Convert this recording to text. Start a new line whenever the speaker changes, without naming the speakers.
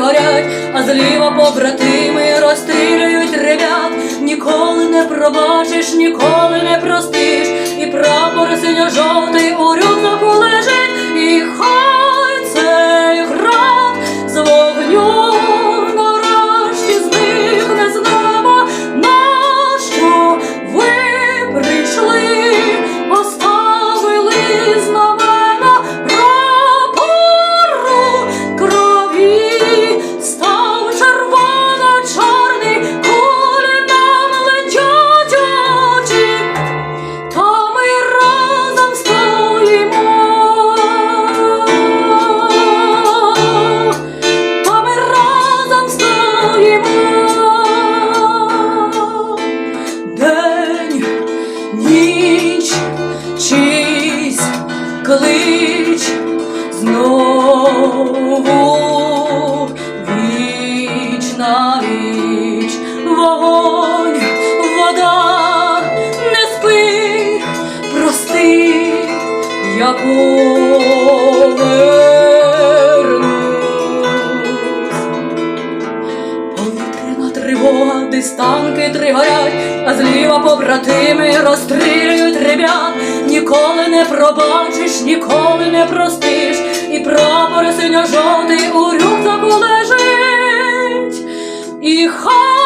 горять, а зліва побратими розстрілюють ребят, ніколи не пробачиш, ніколи не простиш, і прапор синьо жовтий у рюкзаку лежить, і хай. Клич знову віч на віч, вогонь, вода, не спи, прости, я повернусь. Повітряна тривога, десь танки тригорять, а зліва побратими розстрілюють ребят. Ніколи не пробачиш, ніколи не простиш, і прапор синьо-жовтий у рюкзаку лежить. І хай